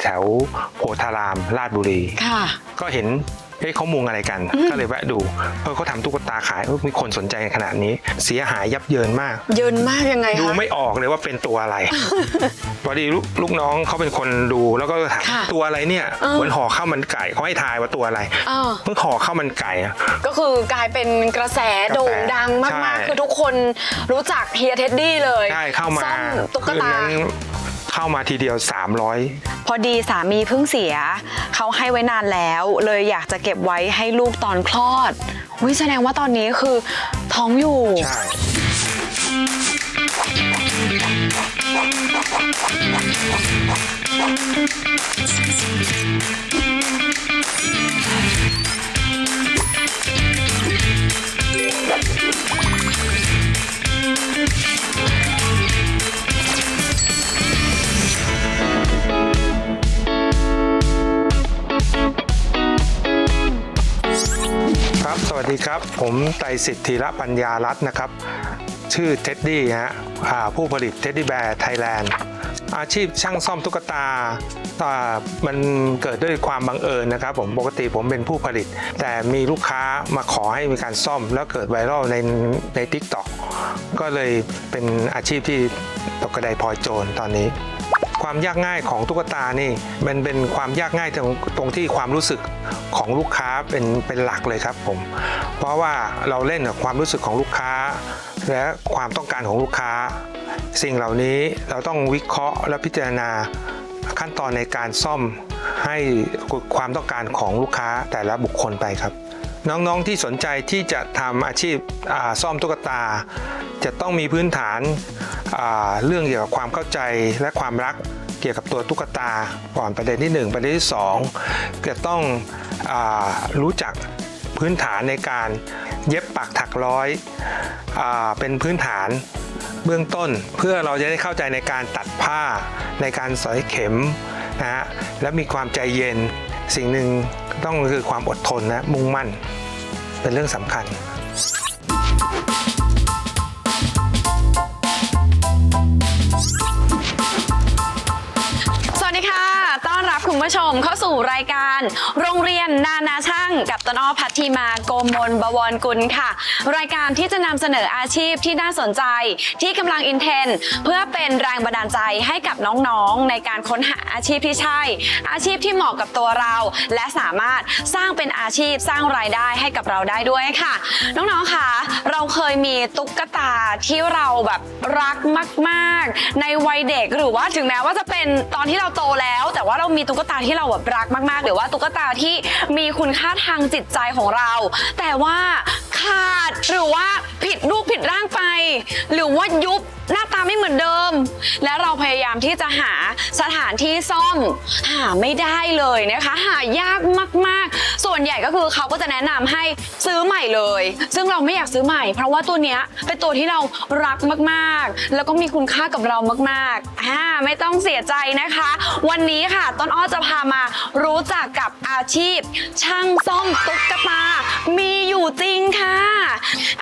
แถวโพธารามราชบุรี ค่ะ ก็เห็นเฮ้ยเขามุงอะไรกันก็เลยแวะดูเออเขาทำตุ๊กตาขายเออมีคนสนใจกันขนาดนี้ เสียหายยับเยินมาก เยินมากยังไงดูคะ ไม่ออกเลยว่าเป็นตัวอะไร พอดีลูกลูกน้องเขาเป็นคนดูแล้วก็ถามค่ะตัวอะไรเนี่ยเออ เหมือนห่อข้าวมันไก่เขาให้ทายว่าตัวอะไรเออเพิ่งห่อข้าวมันไก่อะ ก็คือกลายเป็นกระแสกระแสโด่งดังใช่มากๆคือทุกคนรู้จักเฮียเท็ดดี้เลยใช่เข้ามาซ่อมตุ๊กคืนตา นั้น เข้ามาทีเดียว 300 พอดีสามีเพิ่งเสีย เขาให้ไว้นานแล้ว เลยอยากจะเก็บไว้ให้ลูกตอนคลอดวิแสดงว่าตอนนี้คือท้องอยู่ ใช่ครั ดีครับ ผมไตรสิทธิระปัญญารัตน์นะครับ ชื่อเท็ดดี้ฮะผู้ผลิตเท็ดดี้แบร์ไทยแลนด์อาชีพช่างซ่อมตุ๊กตาอ่ามันเกิดด้วยความบังเอิญนะครับผม ปกติผมเป็นผู้ผลิต แต่มีลูกค้ามาขอให้มีการซ่อม แล้วเกิดไวรัลในในทิกตอกก็เลยเป็นอาชีพที่ตกกระไดพลอยโจรตอนนี้ ความยากง่ายของตุ๊กตานี่มันเป็นความยากง่ายตรงตรงที่ความรู้สึกของลูกค้าเป็นเป็นหลักเลยครับผม เพราะว่าเราเล่นกับความรู้สึกของลูกค้า และความต้องการของลูกค้า สิ่งเหล่านี้เราต้องวิเคราะห์และพิจารณาขั้นตอนในการซ่อมให้ความต้องการของลูกค้าแต่ละบุคคลไปครับ น้องๆที่สนใจที่จะทำอาชีพซ่อมตุ๊กตา จะต้องมีพื้นฐาน เรื่องเกี่ยวกับความเข้าใจและความรักเกี่ยวกับตัวตุ๊กตาก่อนประเด็นที่ 1 ประเด็นที่ 2 จะต้องอรู้จักพื้นฐานในการเย็บปักถักร้อยอเป็นพื้นฐานเบื้องต้นเพื่อเราจะได้เข้าใจในการตัดผ้าในการสอยเข็มนะฮะและมีความใจเย็นสิ่งหนึ่งต้องคือความอดทนนะมุ่งมั่นเป็นเรื่องสำคัญ ผู้ชมเข้าสู่รายการ โรงเรียนนานาช่าง กับตนอพัทธีมาโกมลบวรกุลค่ะ รายการที่จะนำเสนออาชีพที่น่าสนใจ ที่กำลังอินเทนเพื่อเป็นแรงบันดาลใจให้กับน้องๆ ในการค้นหาอาชีพที่ใช่ อาชีพที่เหมาะกับตัวเรา และสามารถสร้างเป็นอาชีพสร้างรายได้ให้กับเราได้ด้วยค่ะ น้องๆค่ะเราเคยมีตุ๊กตาที่เราแบบรักมาก ๆ ในวัยเด็กหรือว่าถึงแม้ว่าจะเป็นตอนที่เราโตแล้ว แต่ว่าเรามีตุ๊กตาที่เราแบบรักมาก ๆ หรือว่าตุ๊กตาที่มีคุณค่าทางจิตใจของเรา แต่ว่าขาดหรือว่าผิดรูปผิดร่างไป หรือว่ายุบหน้าตาไม่เหมือนเดิม และเราพยายามที่จะหาสถานที่ซ่อม หาไม่ได้เลยนะคะ หายากมากๆ ส่วนใหญ่ก็คือเขาก็จะแนะนำให้ซื้อใหม่เลย ซึ่งเราไม่อยากซื้อใหม่ เพราะว่าตัวเนี้ยเป็นตัวที่เรารักมากๆ แล้วก็มีคุณค่ากับเรามากๆอ่าไม่ต้องเสียใจนะคะ วันนี้ค่ะต้นอ้อจะพามารู้จักกับอาชีพ ช่างซ่อมตุ๊กตา มีอยู่จริงค่ะ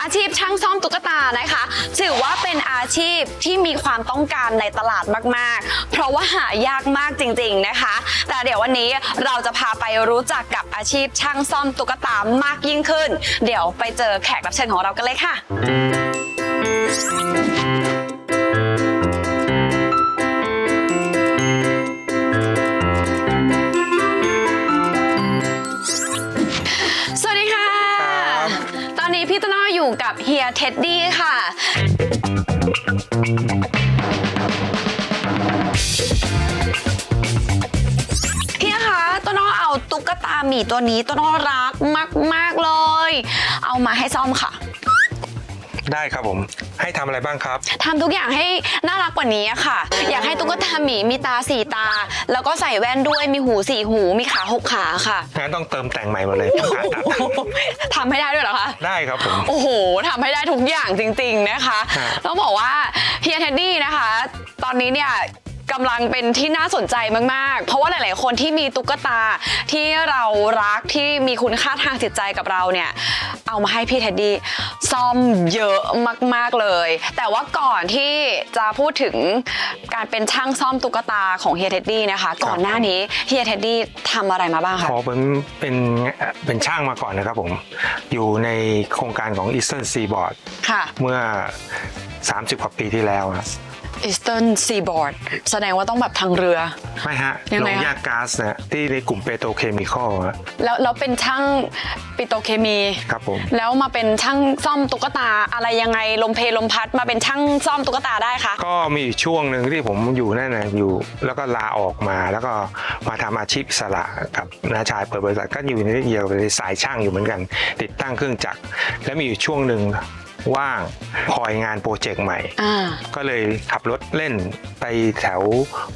อาชีพช่างซ่อมตุ๊กตานะคะ ถือว่าเป็นอาชีพที่มีความต้องการในตลาดมากๆ เพราะว่าหายากมากจริงๆนะคะ แต่เดี๋ยววันนี้เราจะพาไปรู้จักกับอาชีพช่างซ่อมตุ๊กตามากยิ่งขึ้น เดี๋ยวไปเจอแขกรับเชิญของเรากันเลยค่ะสวัสดีค่ะครับตอนนี้พี่ต้นอ้ออยู่กับเฮียเท็ดดี้ค่ะ พี่คะต้นอ้อเอาตุ๊กตาหมีตัวนี้ต้นอ้อรักมาก ๆ เลย เอามาให้ซ่อมค่ะ ได้ครับผม ให้ทำอะไรบ้างครับ ทำทุกอย่างให้น่ารักกว่านี้อะค่ะ อยากให้ตุ๊กตาหมีมีตาสี่ตา แล้วก็ใส่แว่นด้วยมีหูสี่หู มีขาหกขาค่ะงั้นต้องเติมแต่งใหม่หมดเลยต้องผ่าตัดทำให้ได้ด้วยเหรอคะ ได้ครับผม โอ้โหทำให้ได้ทุกอย่างจริงๆนะคะ ฮะ ต้องบอกว่าเฮียเท็ดดี้นะคะ ตอนนี้เนี่ย กำลังเป็นที่น่าสนใจมากๆ เพราะว่าหลาย ๆ คนที่มีตุ๊กตาที่เรารักที่มีคุณค่าทางจิตใจกับเราเนี่ยเอามาให้พี่เท็ดดี้ซ่อมเยอะมาก ๆ เลย แต่ว่าก่อนที่จะพูดถึงการเป็นช่างซ่อมตุ๊กตาของเฮียเท็ดดี้นะคะ ก่อนหน้านี้เฮียเท็ดดี้ทำอะไรมาบ้างคะพอผมเป็นเป็นช่างมาก่อนนะครับผม อยู่ในโครงการของ Eastern Seaboard ค่ะ เมื่อ 30กว่าปีที่แล้วอะ Eastern Seaboard แสดงว่าต้องแบบทางเรือ ไม่ฮะยังโรไงงคะแยกก๊าซนะที่ในกลุ่มเปโตรเคมีคอลแล้วแล้วเป็นช่างปิโตรเคมี ครับผม แล้วมาเป็นช่างซ่อมตุ๊กตาอะไรยังไงลมเพลลมพัดมาเป็นช่างซ่อมตุ๊กตาได้คะ ก็มีอยู่ช่วงหนึ่งที่ผมอยู่นั่นนะอยู่ แล้วก็ลาออกมาแล้วก็มาทำอาชีพอิสระกับน้าชายเปิดบริษัทก็อยู่ในเดียวในสายช่างอยู่เหมือนกัน ติดตั้งเครื่องจักรแล้วมีอยู่ช่วงหนึ่ง ว่างคอยงานโปรเจกต์ใหม่ อ่าก็เลยขับรถเล่นไปแถว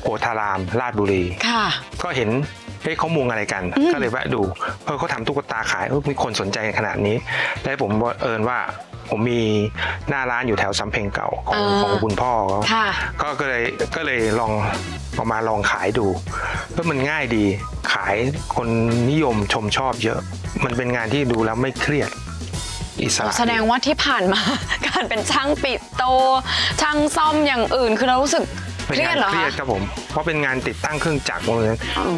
โพธารามราชบุรี ค่ะ ก็เห็นเฮ้ยเขามุงอะไรกันก็เลยแวะดูเออเขาทำตุ๊กตาขายเออมีคนสนใจขนาดนี้ แล้วผมบังเอิญว่าผมมีหน้าร้านอยู่แถวสำเพ็งเก่าของอ่า ของคุณพ่อเขา ค่ะ ก็ก็เลยก็เลยลองเออกมาลองขายดูแล้วมันง่ายดีขายคนนิยมชมชอบเยอะ มันเป็นงานที่ดูแล้วไม่เครียด อิสระแสดงว่าที่ผ่านมา การเป็นช่างปิดโต ช่างซ่อมอย่างอื่น คือเรารู้สึก เป็นเครียงาดนเหรอเครียดคะครับผม เพราะเป็นงานติดตั้งเครื่องจักรพวกนี้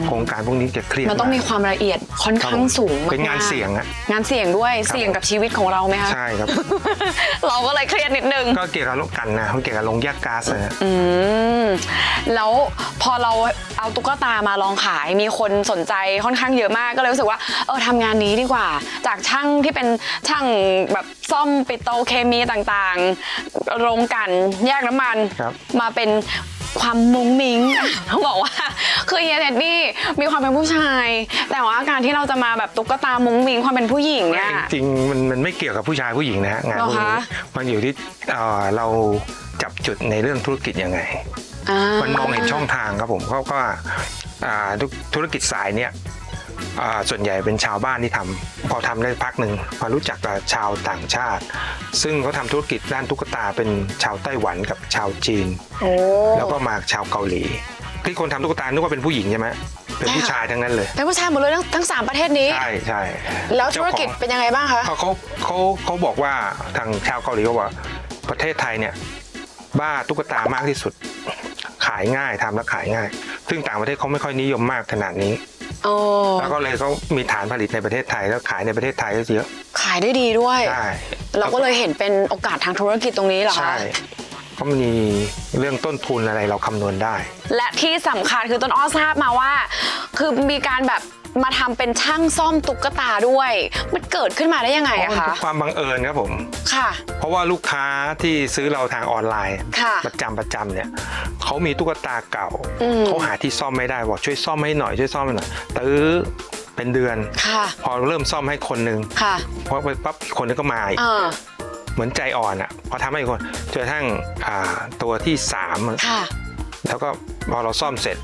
โครงการพวกนี้จะเครียดมันต้องมีากความละเอียดค่อนข้างสูงมากๆเป็นงานเสี่ยงอะงานเสี่ยงด้วยเสี่ยงกับชีวิตของเราไหมคะใช่ครับ เราก็เลยเครียดนิดนึงก็เกี่ยวกับโรคกันนะเขาเกี่ยวกับโรงแยกก๊าซนะอืมแล้วพอเราเอาตุ๊กตามาลองขายมีคนสนใจค่อนข้างเยอะมากก็เลยรู้สึกว่าเออทำงานนี้ดีกว่า จากช่างที่เป็นช่างแบบซ่อมปิโตรเคมีต่างๆ โรงกลันแยกน้ำมันครับมาเป็น ความมุ้งมิ้งต้องบอกว่า คือเฮียเท็ดดี้มีความเป็นผู้ชาย แต่ว่าการที่เราจะมาแบบตุ๊กตามุ้งมิ้งความเป็นผู้หญิงเนี่ย จริงๆมันมันไม่เกี่ยวกับผู้ชายผู้หญิงนะฮะงานพวกเหรอนี้คะ มันอยู่ที่เอ่อเราจับจุดในเรื่องธุรกิจยังไง อ่า มันมองเห็นช่องทางครับผมเขาก็อ่าธุธุรกิจสายเนี่ยอ่า ส่วนใหญ่เป็นชาวบ้านที่ทำพอทำได้พักหนึ่งมารู้จักกับชาวต่างชาติ ซึ่งเขาทำธุรกิจด้านตุ๊กตาเป็นชาวไต้หวันกับชาวจีนโอ้แล้วก็มาชาวเกาหลีที่คนทำตุ๊กตานึกว่าเป็นผู้หญิงใช่ไหมเป็นผู้ชายทั้งนั้นเลยเป็นผู้ชายหมดเลยทั้งทั้งสามประเทศนี้ใช่ใช่แล้วธุรกิจเป็นยังไงบ้างคะเขาเขาเขาเขาบอกว่าทางชาวเกาหลีเขาบอกว่าประเทศไทยเนี่ยบ้าตุ๊กตามากที่สุด ขายง่ายทำแล้วขายง่าย ซึ่งต่างประเทศเขาไม่ค่อยนิยมมากขนาดนี้ โอ้แล้วก็เลยเขามีฐานผลิตในประเทศไทยแล้วขายในประเทศไทยก็เยอะขายได้ดีด้วยใช่เราก็เลยเห็นเป็นโอกาสทางธุรกิจตรงนี้เหรอคะใช่เพราะมันมีเรื่องต้นทุนอะไรเราคำนวณได้ และที่สำคัญคือต้นอ้อทราบมาว่า คือมีการแบบ มาทำเป็นช่างซ่อมตุ๊กตาด้วย มันเกิดขึ้นมาได้ยังไงเพราะอะมันคะเป็นความบังเอิญครับผม ค่ะ เพราะว่าลูกค้าที่ซื้อเราทางออนไลน์ ค่ะ ประจำประจำเนี่ยเขามีตุ๊กตาเก่าอืม เขาหาที่ซ่อมไม่ได้บอกช่วยซ่อมให้หน่อยช่วยซ่อมให้หน่อยตื้อเป็นเดือน ค่ะพอเริ่มซ่อมให้คนหนึ่งค่ะพอไปปั๊บอีกคนนึงก็มาอีกอ่าเหมือนใจอ่อนอะพอทำให้อีกคนจนกระทั่งอ่าตัวที่สามอะค่ะ แล้วก็พอเราซ่อมเสร็จ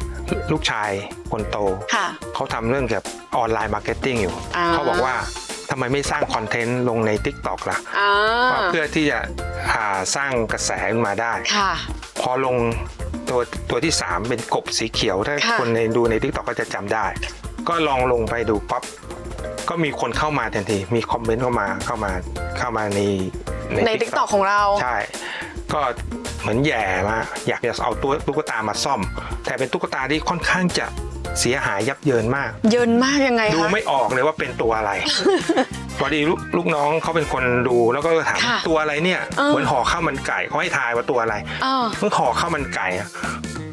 ลูกชายคนโตค่ะ เขาทำเรื่องเกี่ยวกับออนไลน์มาร์เก็ตติ้งอยู่ อ่า เขาบอกว่าทำไมไม่สร้างคอนเทนต์ลงใน Tik t o k ล่ะอ่าเพื่อที่จะอ่าสร้างกระแสขึ้นมาได้ ค่ะ พอลงตัวตัวที่ 3 เป็นกบสีเขียวถ้าค่ะ คนในดูใน t ิ k t o k ก็จะจำได้ ก็ลองลงไปดูปั๊บก็มีคนเข้ามาทันที มีคอมเมนต์เข้ามาเข้ามาเข้ามาในในทิกตอกของเรา ใช่ ก็ เหมือนแย่มาอยากจะเอาตัวตุ๊กตามาซ่อม แต่เป็นตุ๊กตาที่ค่อนข้างจะเสียหายยับเยินมาก เยินมากยังไงดูคะไม่ออกเลยว่าเป็นตัวอะไรพอดีลูกลูกน้องเขาเป็นคนดูแล้วก็ถามค่ะตัวอะไรเนี่ยเออเหมือนห่อข้าวมันไก่เขาให้ทายว่าตัวอะไรเออเพิ่งห่อข้าวมันไก่อะ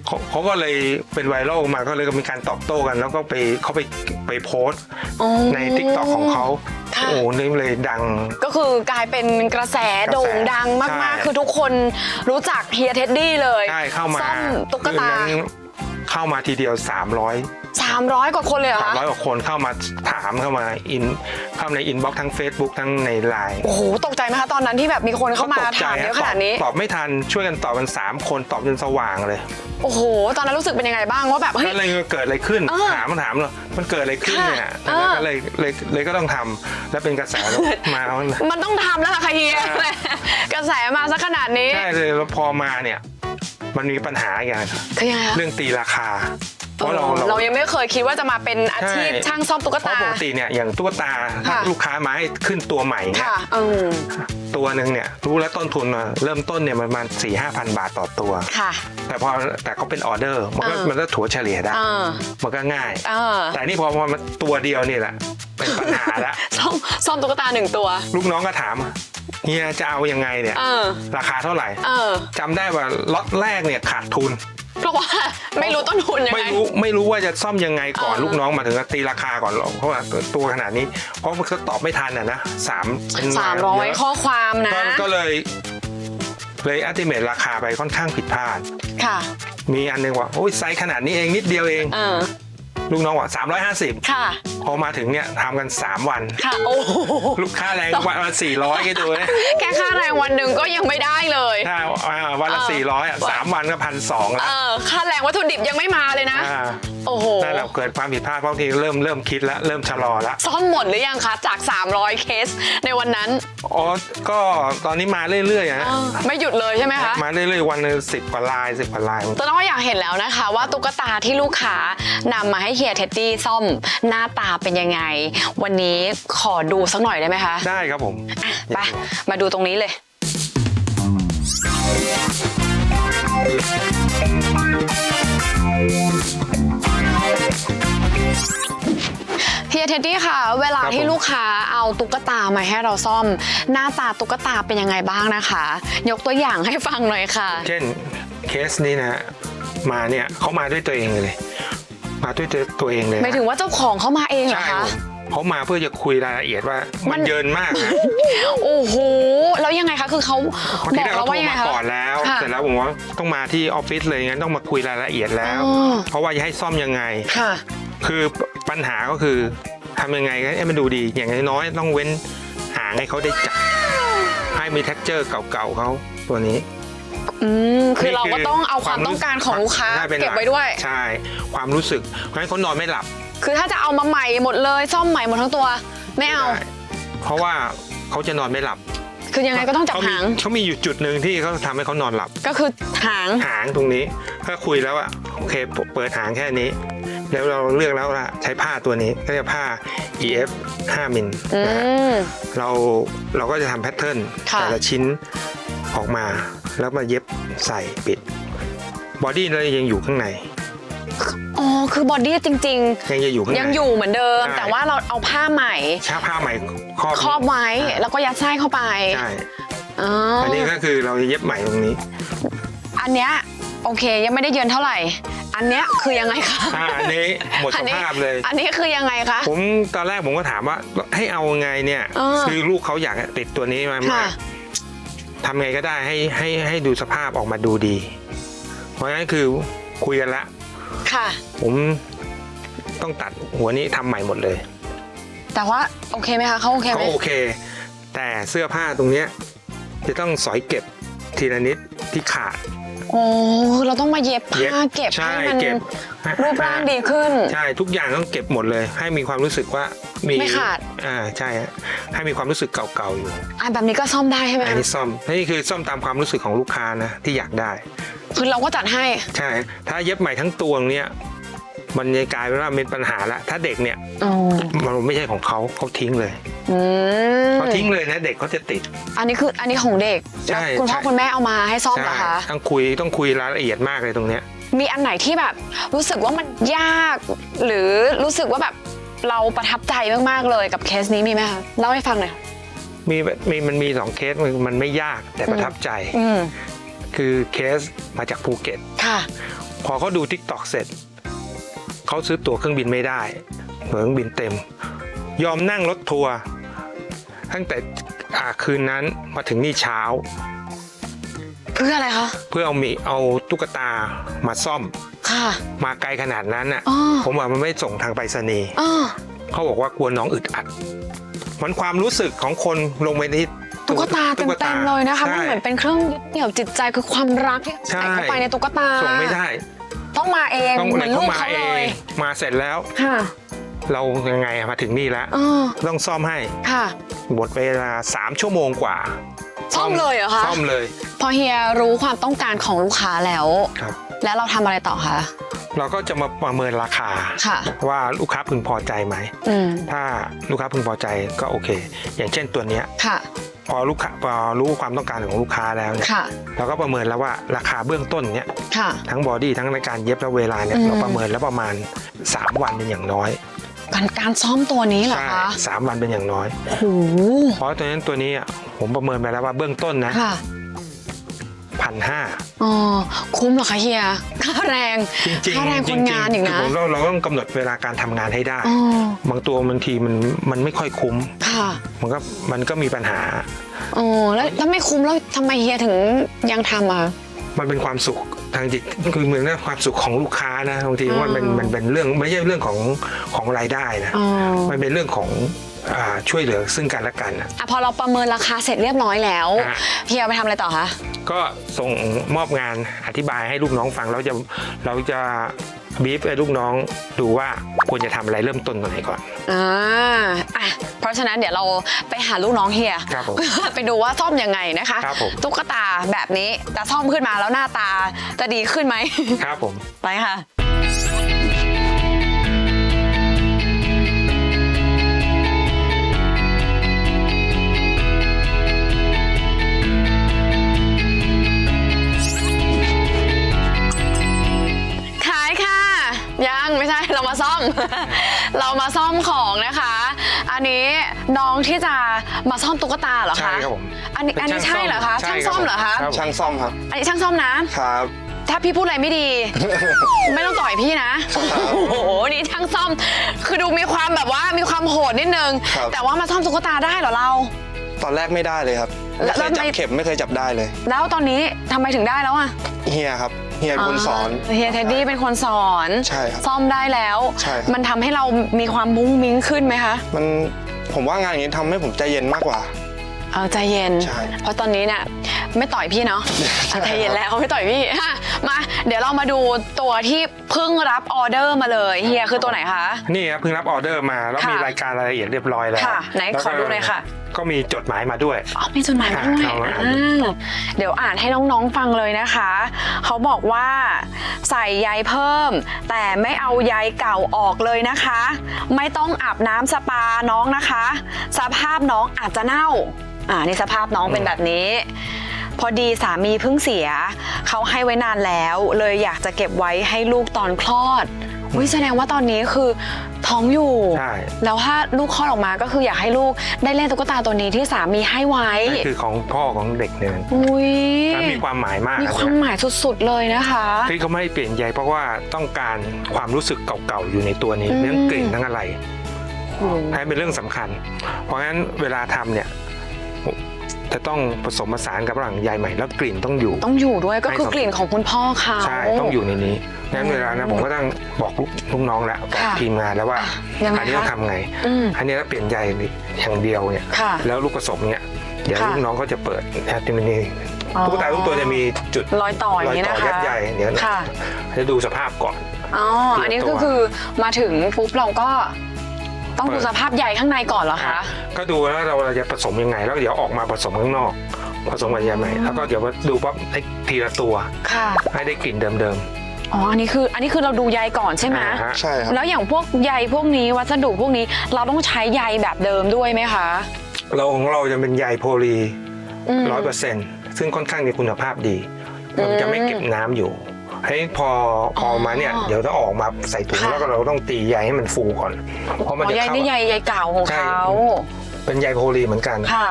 เขาเขาก็เลยเป็นไวรัลมาก็เลยมีการตอบโต้กัน แล้วก็ไปเขาไปไปโพสต์อ๋อในทิกตอกของเขาค่ะ โอ้โหนี่เลยดัง ก็คือกลายเป็นกระแสกระแสโด่งดังมากใช่ๆคือทุกคนรู้จักเฮียเท็ดดี้เลยใช่เข้ามาซ่อมตุ๊กตาคืนนั้นเข้ามาทีเดียว 300 300 กว่าคนเลยเหรอคะ300กว่าคนเข้ามาถามเข้ามาอินเข้าในอินบ็อกทั้ง Facebook ทั้งในไลน์โอ้โหตกใจไหมคะตอนนั้นที่แบบมีคนเข้ามาตกใจถามเยอะขนาดนี้ตอบตอบไม่ทันช่วยกันตอบกัน 3 คนตอบจนสว่างเลยโอ้โห ตอนนั้นรู้สึกเป็นยังไงบ้างว่าแบบเฮ้ยก็เลยเกิดอะไรขึ้นเออถามมันถามเลยมันเกิดอะไรขึ้นเนี่ยค่ะแล้วเออ ก็เลยเลยเลยก็ต้องทำแล้วเป็นกระแสมาแล้วมันต้องทำแล้วล่ะค่ะเฮียกระแสมาซะขนาดนี้ใช่เลยแล้วพอมาเนี่ย มันมีปัญหาอย่างคือยังไงคะเรื่องตีราคา เพราะเราเออเราเรายังไม่เคยคิดว่าจะมาเป็นอาชีพใช่ช่างซ่อมตุ๊กเพราะตาปกติเนี่ยอย่างตุ๊กตาค่ะลูกค้ามาให้ขึ้นตัวใหม่เนี่ยค่ะอืมตัวหนึ่งเนี่ยรู้แล้วต้นทุนมาเริ่มต้นเนี่ยมันประมาณ4ี่ห้าพันบาทต่อตัวค่ะแต่พอแต่เขาเป็นออเดอร์มันก็เออมันก็ถัวเฉลี่ยได้เออมันก็ง่ายเออแต่นี่พอมันตัวเดียวนี่แหละเป็นปัญหาแล้วซ่อมซ่อมตุ๊กตาหนึ่งตัว ลูกน้องก็ถามเฮียจะเอายังไงเนี่ยเออราคาเท่าไหร่เออจำได้ว่าล็อตแรกเนี่ยขาดทุน เพราะว่าไม่รู้ต้นทุนยังไม่ไงรู้ไม่รู้ว่าจะซ่อมยังไงก่อนเออ ลูกน้องมาถึงก็ตีราคาก่อนหรอกเพราะว่าตัวขนาดนี้ เพราะมันก็ตอบไม่ทันอะนะสามเป็นสามร้อยเะข้อความนะ ก็ก็เลยเลยอัติเมตราคาไปค่อนข้างผิดพลาด ค่ะ มีอันหนึงว่าโอ้ยไซส์ขนาดนี้เองนิดเดียวเอง เออ ลูกน้องว่า350ค่ะ พอมาถึงเนี่ยทำกัน 3 วัน ค่ะ โอ้โหลูกค้าแรงวันละ400ก็ดูนะแค่ค่าแรงวันหนึ่งก็ยังไม่ได้เลย ถ้าอ่าวันละเออ400อะสามวันก็พันสองเอแล้วอค่าแรงวัตถุดิบยังไม่มาเลยนะ อ่าโอ้โห นั่นแหละเกิดความผิดพลาดเพราะบางทีเริ่มเริ่มคิดแล้วเริ่มชะลอแล้ว ซ่อมหมดหรือยังคะ จาก 300 เคสในวันนั้นอ๋อ ก็ตอนนี้มาเรื่อยๆนะเออไม่หยุดเลยใช่ไหมคะ มาเรื่อยๆวันหนึงสิบกว่าลายสิบกว่าลายต้นอ้ออยากเห็นแล้วนะคะ ว่าตุ๊กตาที่ลูกค้านำมาให้เฮียเท็ดดี้ซ่อมหน้าตาเป็นยังไง วันนี้ขอดูสักหน่อยได้ไหมคะได้ครับผมไปมาดูตรงนี้เลยเฮียเท็ดดี้ค่ะ เวลาที่ลูกค้าเอาตุ๊กตามาให้เราซ่อม หน้าตาตุ๊กตาเป็นยังไงบ้างนะคะ ยกตัวอย่างให้ฟังหน่อยค่ะ เช่นเคสนี้นะฮะมาเนี่ยเขามาด้วยตัวเองเลย มาด้วยตัวตัวเองเลยนะไม่ถึงว่าเจ้าของเขามาเองเหรอใช่คะผมเขามาเพื่อจะคุยรายละเอียดว่า มัมันนเยินมากนะโอ้โห แล้วยังไงคะ คือเขาบางบทีอกเราเราโทว่ารยังไงมาคะก่อนแล้วค่ะเสร็จแล้วผมว่าต้องมาที่ออฟฟิศเลยงั้นต้องมาคุยรายละเอียดแล้วอ๋อเพราะว่าจะให้ซ่อมยังไงค่ะคือปัญหาก็คือทำยังไงให้มันดูดี อย่างน้อยๆต้องเว้นหางให้เขาได้จับให้มี t e x t อร์เก่าๆเขาตัวนี้ อืมคือเราก็ต้องเอาความรู้ต้องการของลูกค้าใช่ป็นหเก็ลับไว้ด้วย ใช่ ความรู้สึกเพราะฉะนั้นเขานอนไม่หลับ คือถ้าจะเอามาใหม่หมดเลยซ่อมใหม่หมดทั้งตัวไม่เอาได้เพราะว่าเขาจะนอนไม่หลับ คือยังไงก็ต้องจับเขามีหางเขามีอยู่จุดหนึ่งที่เขาทำให้เขานอนหลับ ก็คือหางหางตรงนี้ ถ้าคุยแล้วอะโอเคเปิดหางแค่นี้ แล้วเราเลือกแล้วว่าใช้ผ้าตัวนี้ก็จะผ้า EF 5มิลอืนะฮะมเราเราก็จะทำแพทเทิร์นค่ะแต่ละชิ้นออกมา แล้วมาเย็บใส่ปิด บอดี้เรายังอยู่ข้างใน อ๋อ คือบอดี้จริง ยังจะอยู่ข้างๆ ใน ยังอยู่เหมือนเดิม ใช่ แต่ว่าเราเอาผ้าใหม่ช้าผ้าใหม่ครอบครอบไว้อ่าแล้วก็ยัดไส้เข้าไปใช่อ๋ออันนี้ก็คือเราจะเย็บใหม่ตรงนี้อันเนี้ยโอเคยังไม่ได้เยินเท่าไหร่ อันเนี้ยคือยังไงคะ อ่าอันนี้หมดสอันนี้ภาพเลย อันนี้คือยังไงคะ ผมตอนแรกผมก็ถามว่าให้เอาไงเนี่ย เออคือลูกเขาอยากติดตัวนี้มาค่ะ ทำไงก็ได้ให้ให้ให้ดูสภาพออกมาดูดี เพราะฉะนั้นคือคุยกันละค่ะ ผมต้องตัดหัวนี้ทำใหม่หมดเลย แต่ว่าโอเคไหมคะเขาโอเคไหเขามโอเค แต่เสื้อผ้าตรงเนี้ยจะต้องสอยเก็บทีละนิดที่ขาด โอ้เราต้องมาเย็บเย็บผ้าเก็บใช่ให้มันเก็บรูปร่างดีขึ้น ใช่ทุกอย่างต้องเก็บหมดเลย ให้มีความรู้สึกว่ามีไม่ขาดอ่าใช่ฮะให้มีความรู้สึกเก่าๆอยู่อะแบบนี้ก็ซ่อมได้ใช่ไหมอันคะนี้ซ่อมนี่คือซ่อมตามความรู้สึกของลูกค้านะที่อยากได้ คือเราก็จัดให้ ใช่ ถ้าเย็บใหม่ทั้งตัวเนี้ย มันจะกลายเป็นว่าเป็นปัญหาละถ้าเด็กเนี่ยอ๋อมันไม่ใช่ของเขาเขาทิ้งเลยอืมเขาทิ้งเลยนะเด็กเขาจะติด อันนี้คืออันนี้ของเด็กใช่แล้วคุณพ่อใช่ คุณแม่เอามาให้ซ่อมเหรอใช่คะ ต้องคุยต้องคุยรายละเอียดมากเลยตรงเนี้ย มีอันไหนที่แบบ รู้สึกว่ามันยาก หรือรู้สึกว่าแบบเราประทับใจมากๆเลยกับเคสนี้มีไหมคะเล่าให้ฟังหน่อยมีมีมันมีสองเคสมันมันไม่ยากแต่ประทับใจ อืมคือเคสมาจากภูเก็ต ค่ะ พอเขาดูทิกตอกเสร็จ เขาซื้อตั๋วเครื่องบินไม่ได้ตั๋วเครื่องบินเต็ม ยอมนั่งรถทัวร์ตั้งแต่อ่าคืนนั้นมาถึงนี่เช้า เพื่ออะไรคะเพื่อเอามีเอาตุ๊กตามาซ่อม ค่ะ มาไกลขนาดนั้นน่ะอ๋อผมว่ามันไม่ส่งทางไปรษณีย์อ๋อเขาบอกว่ากลัวน้องอึดอัดมันความรู้สึกของคนลงไปที่ตุ๊กตาเต็มๆเลยนะคะมันใช่เหมือนเป็นเครื่องยึดเหนี่ยวจิตใจคือความรักที่ใช่ใส่เข้าไปในตุ๊กตาส่งไม่ได้ ต้องมาเองต้องเหมือนเขาลูกมาเขาเอเลยงมาเสร็จแล้ว ค่ะ เรายังไงอะมาถึงนี่แล้วอ๋อต้องซ่อมให้ค่ะ หมดเวลา 3 ชั่วโมงกว่าซ่อมเลยเหรอคะ ซ่อมเลยพอเฮียรู้ความต้องการของลูกค้าแล้ว ครับ แล้วเราทำอะไรต่อคะ เราก็จะมาประเมินราคา ค่ะ ว่าลูกค้าพึงพอใจไหม อืม ถ้าลูกค้าพึงพอใจก็โอเค อย่างเช่นตัวเนี้ยค่ะ พอลูกค้าพอรู้ความต้องการของลูกค้าแล้วเนี่ยค่ะ เราก็ประเมินแล้วว่าราคาเบื้องต้นเนี่ยค่ะ ทั้งบอดี้ทั้งในการเย็บและเวลาเนี่ยอืม เราประเมินแล้วประมาณ 3 วันเป็นอย่างน้อยการการซ่อมตัวนี้เหรอใช่คะสามวันเป็นอย่างน้อย โอ้โหเพราะตัวนั้นตัวนี้อะผมประเมินไปแล้วว่าเบื้องต้นนะ ค่ะ พันห้าอ๋อคุ้มเหรอคะเฮียค่าแรงจริงค่าแรงๆจครินงงานอีกๆนะคือผมเราเราต้องกำหนดเวลาการทำงานให้ได้อ๋อบางตัวบางทีมันมันไม่ค่อยคุ้มค่ะมันก็มันก็มีปัญหาอ๋อแล้วถ้าไม่คุ้มแล้วทำไมเฮียถึงยังทำอะมันเป็นความสุขทางจิตคือเหมือนกับความสุขของลูกค้านะบางทีอ๋อมันเป็นมันเป็นเรื่องไม่ใช่เรื่องของของรายได้นะอ๋อมันเป็นเรื่องของ อ่าช่วยเหลือซึ่งกันและกันนะ อะพอเราประเมินราคาเสร็จเรียบร้อยแล้วอะ เฮียไปทำอะไรต่อคะ ก็ส่งมอบงานอธิบายให้ลูกน้องฟังแล้วจะเราจะบีฟให้ลูกน้องดูว่าควรจะทำอะไรเริ่มต้นตรงไหนก่อน อ่าอะเพราะฉะนั้นเดี๋ยวเราไปหาลูกน้องเฮีย ครับผม ไปดูว่าซ่อมยังไงนะคะ ครับผม ตุ๊กตาแบบนี้จะซ่อมขึ้นมาแล้วหน้าตาจะดีขึ้นไหม ครับผม ไปค่ะ เรามาซ่อมเรามาซ่อมของนะคะ อันนี้น้องที่จะมาซ่อมตุ๊กตาเหรอคะใช่ครับผมอันนี้อันนี้เป็นใช่เหรอคะช่าช่างงซ่ซ่ออมมเหรอคะครับช่างซ่อมครับอันนี้ช่างซ่อมนะครับ ถ้าพี่พูดอะไรไม่ดี ไม่ต้องต่อยพี่นะโอ้โหนี่ช่างซ่อม คือดูมีความแบบว่ามีความโหดนิดนึง ครับ แต่ว่ามาซ่อมตุ๊กตาได้เหรอเรา ตอนแรกไม่ได้เลยครับแล้วไม่เคยจับแล้วไม่ เข็มไม่เคยจับได้เลย แล้วตอนนี้ทำไมถึงได้แล้วอะเฮียครับ เฮียเป็นคนสอน เฮียเท็ดดี้เป็นคนสอนใช่ครับซ่อมได้แล้ว ใช่ครับ มันทำให้เรามีความมุ้งมิ้งขึ้นไหมคะมันผมว่างานอย่างนี้ทำให้ผมใจเย็นมากกว่า เอาใจเย็น ใช่เพราะตอนนี้เนี่ยไม่ต่อยพี่เนาะใจเย็นแล้วไม่ต่อยพี่ฮะมาเดี๋ยวเรามาดูตัวที่เพิ่งรับออเดอร์มาเลยเฮียคือตัวไหนคะ นี่ครับเพิ่งรับออเดอร์มาแล้วค่ะ มีรายการรายละเอียดเรียบร้อยแล้วค่ะ ไหนแล้วขอดูหน่อยค่ะ ก็มีจดหมายมาด้วย อ๋อมีจดหมายมาด้วยเอามาอ่านอ่าเดี๋ยวอ่านให้น้องๆฟังเลยนะคะ เขาบอกว่าใส่ใยเพิ่ม แต่ไม่เอาใยเก่าออกเลยนะคะ ไม่ต้องอาบน้ำสปาน้องนะคะ สภาพน้องอาจจะเน่า อ่านี่สภาพน้องเป็นแบบนี้ พอดีสามีเพิ่งเสีย เขาให้ไว้นานแล้ว เลยอยากจะเก็บไว้ให้ลูกตอนคลอด วิแสดงว่าตอนนี้คือท้องอยู่ ใช่ แล้วถ้าลูกคลอดออกมาก็คืออยากให้ลูกได้เล่นตุ๊กตาตัวนี้ที่สามีให้ไว้ นั่นคือของพ่อของเด็กเนี่ยอุ้ยมันมีความหมายมากมีอันความเนี้ยหมายสุดๆเลยนะคะ ที่เขาไม่ให้เปลี่ยนใยเพราะว่าต้องการความรู้สึกเก่าๆอยู่ในตัวนี้อืม เรื่องกลิ่นทั้งอะไรโอ้โหให้เป็นเรื่องสำคัญ เพราะงั้นเวลาทำเนี่ย จะต้องผสมผสานกับระหว่างใยใหม่ แล้วกลิ่นต้องอยู่ ต้องอยู่ด้วยก็คือให้สมกลิ่นของคุณพ่อเขาใช่ต้องอยู่ในนี้งั้นอืมเวลานะผมก็ต้องบอกลูกลูกน้องแล้วบอกค่ะทีมงานแล้วว่ายังไง อันนี้ต้องคะทำไงอืมอันนี้ถ้าเปลี่ยนใยอย่างเดียวเนี่ยค่ะแล้วลูกผสมเนี่ยเดี๋ยวค่ะลูกน้องก็จะเปิดนะจะมีอ๋อตุ๊กตาทุกตัวจะมีจุดรอยต่ออย่างนี้รนะคะยัดใยเดี๋ยวค่ะจะดูสภาพก่อนอ๋อทีละอันนี้ตัก็วคือมาถึงปุ๊บเราก็ ต้องเปิดูดสภาพใหญ่ข้างในก่อนเหรอคะก็ดูแล้วเราเราจะผสมยังไง แล้วเดี๋ยวออกมาผสมข้างนอก ผสมกับใยใหม่แล้วก็เดี๋ยวดูปั๊บให้ทีละตัวค่ะให้ได้กลิ่นเดิมอ๋ออันนี้คืออันนี้คือเราดูใยก่อนใช่ๆไหมอ่าฮะใช่ครับแล้วอย่างพวกใยพวกนี้วัสดุพวกนี้เราต้องใช้ใยแบบเดิมด้วยไหมคะ เราของเราจะเป็นใยโพลีมร้อยเปอร์เซ็นต์ซึ่งค่อนข้างมีคุณภาพดีอืมมันจะไม่เก็บน้ำอยู่ ให้พอพอมาเนี่ยอ๋อเดี๋ยวถ้าออกมาใส่ถุงค่ะ แล้วก็เราต้องตีใยให้มันฟูก่อน เพราะมันอ๋อจะใยเข้า นี่ใยใยเก่าของใช่ เขาเป็นใยโพลีเหมือนกันค่ะ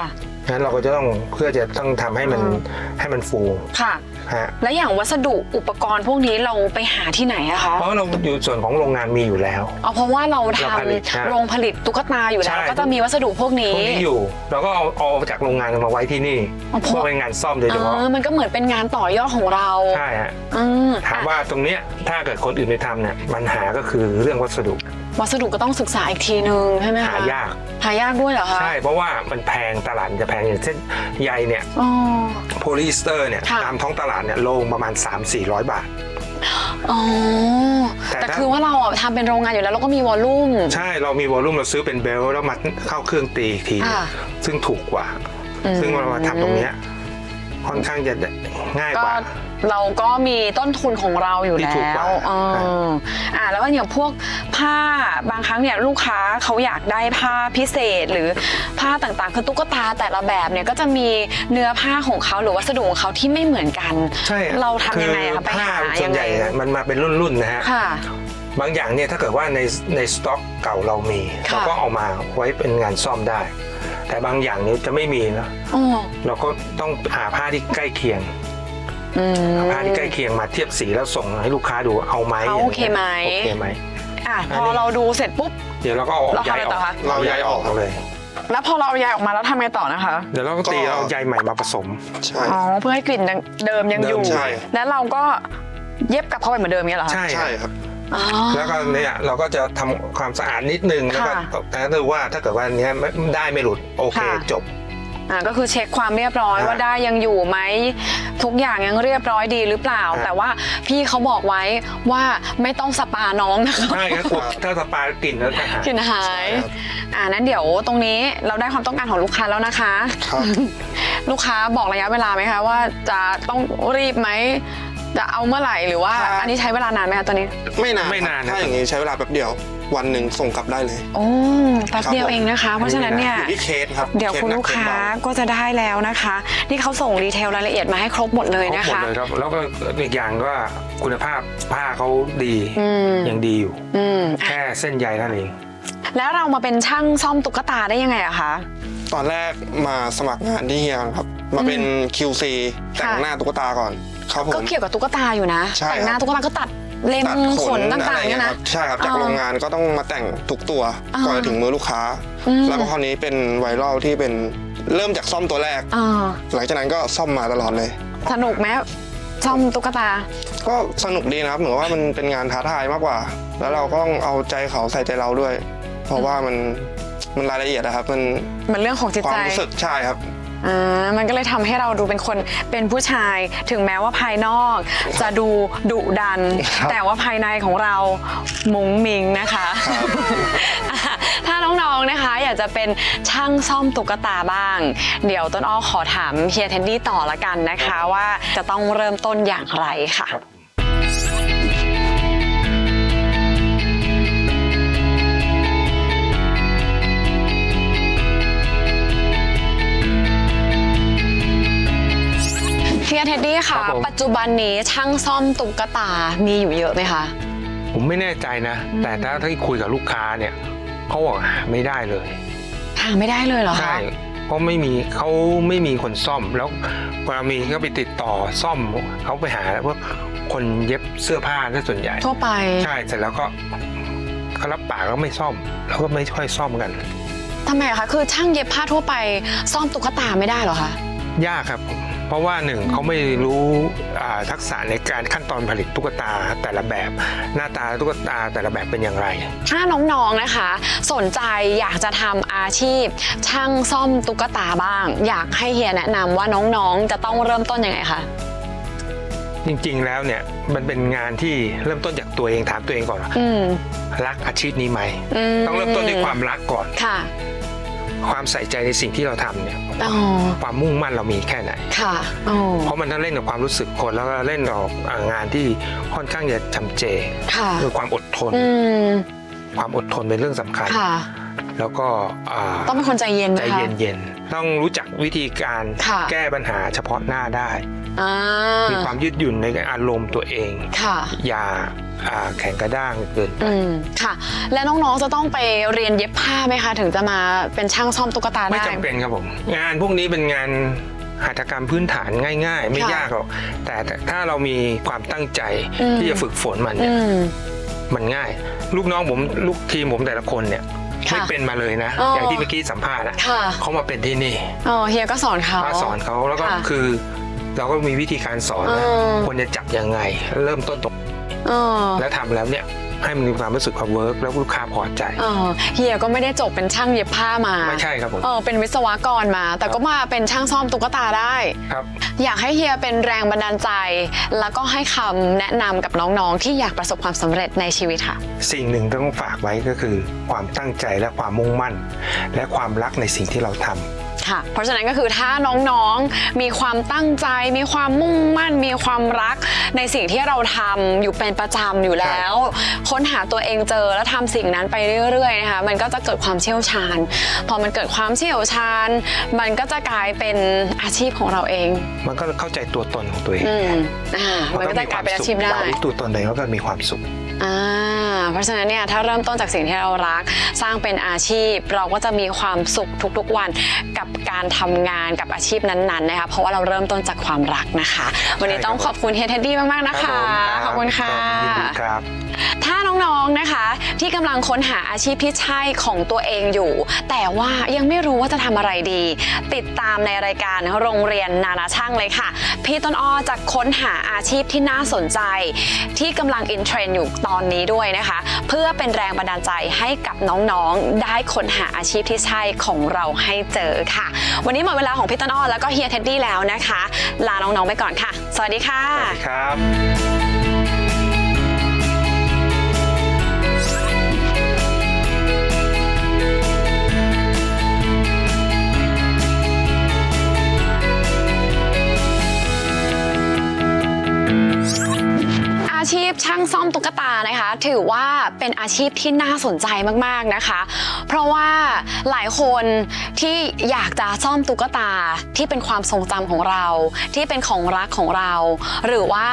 งั้นเราก็จะต้องเพื่อจะต้องทำให้มันอืม ให้มันฟู ค่ะ ฮะ แล้วอย่างวัสดุอุปกรณ์พวกนี้เราไปหาที่ไหนอะคะเพราะเราอยู่ส่วนของโรงงานมีอยู่แล้ว เอาเพราะว่าเราทเราผลิตใช่ำโรงผลิตตุ๊กตาอยู่แล้ว ใช่ ก็จะมีวัสดุพวกนี้พวกนี้อยู่เราก็เอาเอาจากโรงงานมาไว้ที่นี่อ๋อเพราะเพื่อเป็นงานซ่อมโดยเฉเอพาะอมันก็เหมือนเป็นงานต่อยอดของเราใช่ฮะอืมถามว่าตรงเนี้ยถ้าเกิดคนอื่นไปทำเนี่ยปัญหาก็คือเรื่องวัสดุวัสดุก็ต้องศึกษาอีกทีนึงใช่ไหมคะหายาก หายากด้วยเหรอคะใช่เพราะว่ามันแพงตลาดมันจะแพงอย่างเช่นใยเนี่ยอ๋อ โพลีสเตอร์เนี่ยค่ะ ตามท้องตลาดเนี่ยโลงประมาณ 3 4 0 0 บาท อ๋อ แต่แต่ถ้า คือว่าเราอะทำเป็นโรงงานอยู่แล้วเราก็มีวอลลุ่ม ใช่เรามีวอลลุ่มเราซื้อเป็นเบลแล้วมาเข้าเครื่องตีอีกที อ่าซึ่งถูกกว่า อืม ซึ่งเรามาทำตรงเนี้ยค่อนข้างจะง่ายก็กว่า เราก็มีต้นทุนของเราอยู่ที่แล้ถูกกว่าวเอออ่าแล้วก็อย่างพวกผ้าบางครั้งเนี่ยลูกค้าเขาอยากได้ผ้าพิเศษหรือผ้าต่างๆ คือตุ๊กตาแต่ละแบบเนี่ยก็จะมีเนื้อผ้าของเขาหรือวัสดุของเขาที่ไม่เหมือนกัน ใช่เราทำยังไงอะอคะไปผ้าหาส่ยัวนงใหไงญ่เนี่ยมันมาเป็นรุ่นๆนะฮะ ค่ะ บางอย่างเนี่ยถ้าเกิดว่าในในสต็อกเก่าเรามีค่ะ เราก็เอามาไว้เป็นงานซ่อมได้ แต่บางอย่างเนี่ยจะไม่มีนะอ๋อ เราก็ต้องหาผ้าที่ใกล้เคียงอืม ผ้าที่ใกล้เคียงมาเทียบสีแล้วส่งให้ลูกค้าดูเอาไหมเขาโอเคไหม โอเคไหม อะอัพนอนี้เราดูเสร็จปุ๊บ เดี๋ยวเราก็เอาเราทำย้ายอะไรอต่ออกคะ เราย้ายออกครับเลย แล้วพอเราเอายายออกมาแล้วทำไงต่อนะคะ เดี๋ยวเราก็ตีก็แล้วเอาใยใหม่มาผสม ใช่ อ๋อเพื่อให้กลิ่นเดิมยังอยู่ เดิมใช่ แล้วเราก็เย็บกลับเข้าไปเหมือนเดิมเงี้ยเหรอคะใช่ใช่ครับ อ๋อ แล้วก็เนี่ยเราก็จะทำความสะอาดนิดนึงแล้วก็ค่ะแต่ถ้าดูว่าถ้าเกิดว่าอันเนี้ยไม่ได้ไม่หลุดโอเคค่ะ จบ อ่าก็คือเช็คความเรียบร้อยฮะว่าได้ยังอยู่ไหมทุกอย่างยังเรียบร้อยดีหรือเปล่าฮะแต่ว่าพี่เขาบอกไว้ว่าไม่ต้องสปาน้องนะคะใช่ครับกลัวถ้าสปากลิ่นแล้วจะหาย กลินหายครับ อ่านั้นเดี๋ยวตรงนี้เราได้ความต้องการของลูกค้าแล้วนะคะ ครับ ลูกค้าบอกระยะเวลาไหมคะว่าจะต้องรีบไหม จะเอาเมื่อไหร่หรือว่าครับอันนี้ใช้เวลานานไหมคะตอนนี้ ไม่นานไม่นานครับนะถ้าอย่างนี้ใช้เวลาแป๊บเดียว วันหนึ่งส่งกลับได้เลย โอ้แป๊บเดียวครับผมเองนะคะ เพราะฉะนั้นเนี่ยอยู่ที่เคสครับเดี๋ยวคุณสหนัลูกค้าเสเบก็จะได้แล้วนะคะที่เขาส่งดีเทลรายละเอียดมาให้ครบหมดเลยครบนะหมดคะเลยครับ แล้วก็อีกอย่างว่าคุณภาพผ้าเขาดีอืมยังดีอยู่อืมแค่เส้นใยนั่นเองแล้วเรามาเป็นช่างซ่อมตุ๊กตาได้ยังไงอะคะตอนแรกมาสมัครงานที่เฮียครับ มาเป็น QC แต่งหน้าตุ๊กตาก่อน ครับผก็มเกี่ยวกับตุ๊กตาอยู่นะ ใช่แต่งหน้าครับตุ๊กตาก็ตัดเล็มตัดขนต่างๆอะไรเนี่ยคนะรับใช่ครับจากอ่าโรงงานก็ต้องมาแต่งทุกตัวอ่าก่อนจะถึงมือลูกค้า อืม แล้วก็คราวนี้เป็นไวรัลที่เป็นเริ่มจากซ่อมตัวแรก อ่าหลังจากนั้นก็ซ่อมมาตลอดเลย สนุกไหมซ่อมตุ๊กตา ก็สนุกดีนะครับเหมือนว่ามันเป็นงานท้าทายมากกว่า แล้วเราก็ต้องเอาใจเขาใส่ใจเราด้วย เพราะว่ามันมันรายละเอียดนะครับ มันมันเรื่องของจิตควาใจมรู้สึกใช่ครับ อ่ามันก็เลยทำให้เราดูเป็นคนเป็นผู้ชาย ถึงแม้ว่าภายนอก จะดูดุดัน ครับแต่ว่าภายในของเรามุ้งมิงนะคะอะถ้าน้องๆนะคะ อยากจะเป็นช่างซ่อมตุ๊กตาบ้าง เดี๋ยวต้นอ้อขอถามเฮียเทนดี้ต่อละกันนะคะ ว่าจะต้องเริ่มต้นอย่างไรค่ะ ครับ เฮียเทดดี้ครัค่ะบผม ปัจจุบันนี้ช่างซ่อมตุ๊กตามีอยู่เยอะไหมคะ ผมไม่แน่ใจนะแต่ถ้าที่คุยกับลูกค้าเนี่ยเขาบอกหาไม่ได้เลย หาไม่ได้เลยเหรอคะ ใช่เพราะไม่มีเขาไม่มีคนซ่อมแล้วเวลามีก็ไปติดต่อซ่อมเขาไปหาพวกคนเย็บเสื้อผ้าซะส่วนใหญ่ ทั่วไป ใช่เสร็จแล้วก็เขารับปากก็ไม่ซ่อมแล้วก็ไม่ค่อยซ่อมกัน ทำไมอะคะ คือช่างเย็บผ้าทั่วไป ซ่อมตุ๊กตาไม่ได้เหรอคะ ยากครับ เพราะว่าหนึ่งเขาไม่รู้อ่าทักษะในการขั้นตอนผลิตตุ๊กตาแต่ละแบบ หน้าตาตุ๊กตาแต่ละแบบเป็นอย่างไร ถ้าน้องๆนะคะ สนใจอยากจะทำอาชีพ ช่างซ่อมตุ๊กตาบ้าง อยากให้เฮียแนะนำว่าน้องๆจะต้องเริ่มต้นยังไงคะจริงๆ แล้วเนี่ยมันเป็นงานที่เริ่มต้นจากตัวเองถามตัวเองก่อนว่าอืมรักอาชีพนี้ไหมมต้องเริ่มต้นด้วยความรักก่อนค่ะ ความใส่ใจในสิ่งที่เราทำเนี่ยอ๋อความมุ่งมั่นเรามีแค่ไหน ค่ะอ๋อเพราะมันต้องเล่นกับความรู้สึกคนแล้วก็เล่นกับอ่างานที่ค่อนข้างจะจำเจค่ะ คือความอดทน อืม ความอดทนเป็นเรื่องสำคัญ ค่ะ แล้วก็อ่าต้องเป็นคนใจเย็นไหมใจคะเย็นๆต้องรู้จักวิธีการค่ะแก้ปัญหาเฉพาะหน้าได้อ่ามีความยืดหยุ่นในอารมณ์ตัวเองค่ะอย่าอ่าแข็งกระด้างเกินไปอืมค่ะ และน้องๆจะต้องไปเรียนเย็บผ้าไหมคะ ถึงจะมาเป็นช่างซ่อมตุ๊กตาได้ไม่จำเป็นครับผม งานพวกนี้เป็นงานหัตถกรรมพื้นฐานง่าย ๆ ไม่ค่ะยากหรอกแต่ถ้าเรามีความตั้งใจอืมที่จะฝึกฝนมันเนี่อืยมมันง่าย ลูกน้องผมลูกทีมผมแต่ละคนเนี่ยค่ะ ไม่เป็นมาเลยนะ อ๋อออย่างที่เมื่อกี้สัมภาษณ์อะค่ะ เขามาเป็นที่นี่อ๋อเฮียก็สอนเขา มาสอนเขาแล้วก็ค่ะคือเราก็มีวิธีการสอนนะอ๋อ ควรจะจับยังไง เริ่มต้นตรงอ๋อ แล้วทำแล้วเนี่ย ให้มันมีความรู้สึกว่าเวิร์กแล้วลูกค้าพอใจ เออเฮียก็ไม่ได้จบเป็นช่างเย็บผ้ามาไม่ใช่ครับผมเออเป็นวิศวกรมา แต่ก็มาเป็นช่างซ่อมตุ๊กตาได้ ครับ อยากให้เฮียเป็นแรงบันดาลใจ แล้วก็ให้คำแนะนำกับน้องๆ ที่อยากประสบความสำเร็จในชีวิตค่ะ สิ่งหนึ่งต้องฝากไว้ก็คือ ความตั้งใจและความมุ่งมั่น และความรักในสิ่งที่เราทำ ค่ะ เพราะฉะนั้นก็คือถ้าน้องๆ มีความตั้งใจ มีความมุ่งมั่น มีความรักในสิ่งที่เราทำอยู่เป็นประจำอยู่แล้วค้นหาตัวเองเจอแล้วทำสิ่งนั้นไปเรื่อยๆนะคะมันก็จะเกิดความเชี่ยวชาญ พอมันเกิดความเชี่ยวชาญ มันก็จะกลายเป็นอาชีพของเราเอง มันก็เข้าใจตัวตนของตัวเองอืมอ่ามันก็จะกลายเป็นอาชีพได้เรารู้ตัวตนเองแล้วก็มีความสุขอ่า เพราะฉะนั้นเนี่ยถ้าเริ่มต้นจากสิ่งที่เรารัก สร้างเป็นอาชีพ เราก็จะมีความสุขทุกๆวันกับการทำงานกับอาชีพนั้นๆนะคะเพราะว่าเราเริ่มต้นจากความรักนะคะ วันนี้ต้องขอบคุณเฮียเท็ดดี้มากๆนะคะขอบคุณค่ะยินดีครับถ้าน้องๆ นะคะ ที่กำลังค้นหาอาชีพที่ใช่ของตัวเองอยู่ แต่ว่ายังไม่รู้ว่าจะทำอะไรดี ติดตามในรายการโรงเรียนนานาช่างเลยค่ะ พี่ต้นอ้อจะค้นหาอาชีพที่น่าสนใจ ที่กำลังอินเทรนด์อยู่ตอนนี้ด้วยนะคะเพื่อเป็นแรงบันดาลใจให้กับน้องๆ ได้ค้นหาอาชีพที่ใช่ของเราให้เจอค่ะ วันนี้หมดเวลาของพี่ต้นอ้อแล้วก็เฮียเท็ดดี้แล้วนะคะ ลาน้องๆไปก่อนค่ะ สวัสดีค่ะ สวัสดีครับ อาชีพช่างซ่อมตุ๊กตานะคะ ถือว่าเป็นอาชีพที่น่าสนใจมากๆนะคะ เพราะว่าหลายคนที่อยากจะซ่อมตุ๊กตาที่เป็นความทรงจำของเรา ที่เป็นของรักของเรา หรือว่า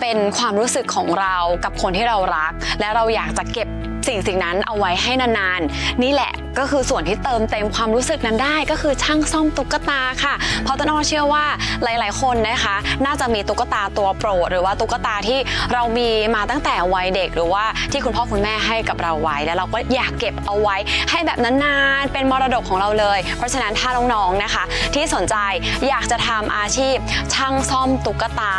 เป็นความรู้สึกของเรากับคนที่เรารัก และเราอยากจะเก็บ สิ่งสิ่งนั้นเอาไว้ให้นานๆ นี่แหละก็คือส่วนที่เติมเต็มความรู้สึกนั้นได้ก็คือช่างซ่อมตุ๊กตาค่ะ เพราะต้นอ้อเชื่อว่าหลายๆ คนนะคะ น่าจะมีตุ๊กตาตัวโปรด หรือว่าตุ๊กตาที่เรามีมาตั้งแต่วัยเด็ก หรือว่าที่คุณพ่อคุณแม่ให้กับเราไว้ แล้วเราก็อยากเก็บเอาไว้ให้แบบนานๆ เป็นมรดกของเราเลย เพราะฉะนั้นถ้าน้องๆนะคะ ที่สนใจอยากจะทำอาชีพ ช่างซ่อมตุ๊กตา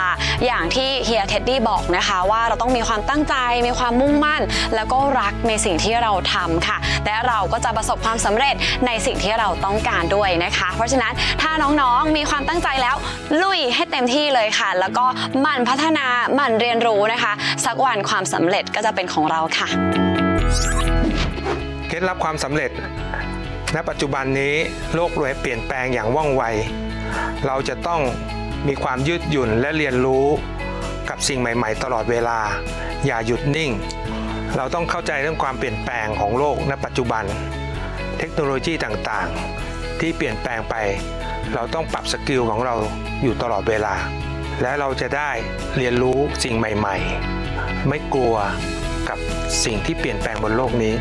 อย่างที่เฮียเท็ดดี้บอกนะคะ ว่าเราต้องมีความตั้งใจมีความมุ่งมั่น แล้วก็รักในสิ่งที่เราทำค่ะ และเราก็จะประสบความสำเร็จในสิ่งที่เราต้องการด้วยนะคะ เพราะฉะนั้นถ้าน้องๆมีความตั้งใจแล้วลุยให้เต็มที่เลยค่ะ แล้วก็หมั่นพัฒนาหมั่นเรียนรู้นะคะ สักวันความสำเร็จก็จะเป็นของเราค่ะเคล็ดลับความสำเร็จ ณ ปัจจุบันนี้โลกรวยเปลี่ยนแปลงอย่างว่องไว เราจะต้องมีความยืดหยุ่นและเรียนรู้กับสิ่งใหม่ ๆ ตลอดเวลา อย่าหยุดนิ่ง เราต้องเข้าใจเรื่องความเปลี่ยนแปลงของโลกณ ปัจจุบัน เทคโนโลยีต่างๆ ที่เปลี่ยนแปลงไป เราต้องปรับสกิลของเราอยู่ตลอดเวลา และเราจะได้เรียนรู้สิ่งใหม่ ๆ ไม่กลัวกับสิ่งที่เปลี่ยนแปลงบนโลกนี้